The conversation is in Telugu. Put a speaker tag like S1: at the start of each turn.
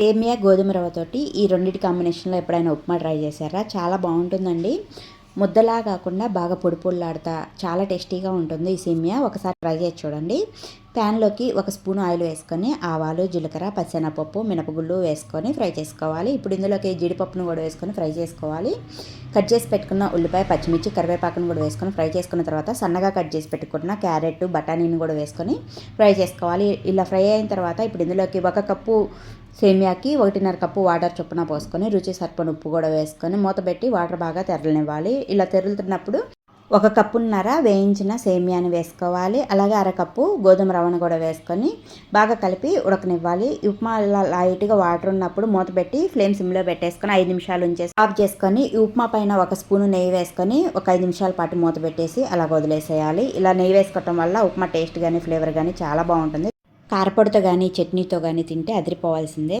S1: సేమియా గోధుమ రవ్వతోటి ఈ రెండింటి కాంబినేషన్లో ఎప్పుడైనా ఉప్మా ట్రై చేశారా? చాలా బాగుంటుందండి. ముద్దలా కాకుండా బాగా పొడి పొడిలాడుతా చాలా టేస్టీగా ఉంటుంది ఈ సేమియా. ఒకసారి ట్రై చేసి చూడండి. ప్యాన్లోకి ఒక స్పూన్ ఆయిల్ వేసుకొని ఆవాలు జీలకర్ర పచ్చెనపప్పు మినపగుళ్ళు వేసుకొని ఫ్రై చేసుకోవాలి. ఇప్పుడు ఇందులోకి జీడిపప్పును కూడా వేసుకొని ఫ్రై చేసుకోవాలి. కట్ చేసి పెట్టుకున్న ఉల్లిపాయ పచ్చిమిర్చి కరివేపాకును కూడా వేసుకొని ఫ్రై చేసుకున్న తర్వాత సన్నగా కట్ చేసి పెట్టుకున్న క్యారెట్ బఠానీని కూడా వేసుకొని ఫ్రై చేసుకోవాలి. ఇలా ఫ్రై అయిన తర్వాత ఇప్పుడు ఇందులోకి ఒక కప్పు సేమియాకి ఒకటిన్నర కప్పు వాటర్ చొప్పున పోసుకొని రుచి సరిపడిన ఉప్పు కూడా వేసుకొని మూత పెట్టి వాటర్ బాగా తెరలనివ్వాలి. ఇలా తెరులుతున్నప్పుడు ఒక కప్పున్నర వేయించిన సేమియాని వేసుకోవాలి. అలాగే అరకప్పు గోధుమ రవ్వను కూడా వేసుకొని బాగా కలిపి ఉడకనివ్వాలి. ఉప్మా ఇలా లైట్గా వాటర్ ఉన్నప్పుడు మూత పెట్టి ఫ్లేమ్ సిమ్లో పెట్టేసుకొని ఐదు నిమిషాలు ఉంచేసి ఆఫ్ చేసుకొని ఈ ఉప్మా పైన ఒక స్పూన్ నెయ్యి వేసుకొని ఒక ఐదు నిమిషాల పాటు మూత పెట్టేసి అలా వదిలేసేయాలి. ఇలా నెయ్యి వేసుకోవటం వల్ల ఉప్మా టేస్ట్ కానీ ఫ్లేవర్ కానీ చాలా బాగుంటుంది. కారపొడితో కానీ చట్నీతో కానీ తింటే అదిరిపోవాల్సిందే.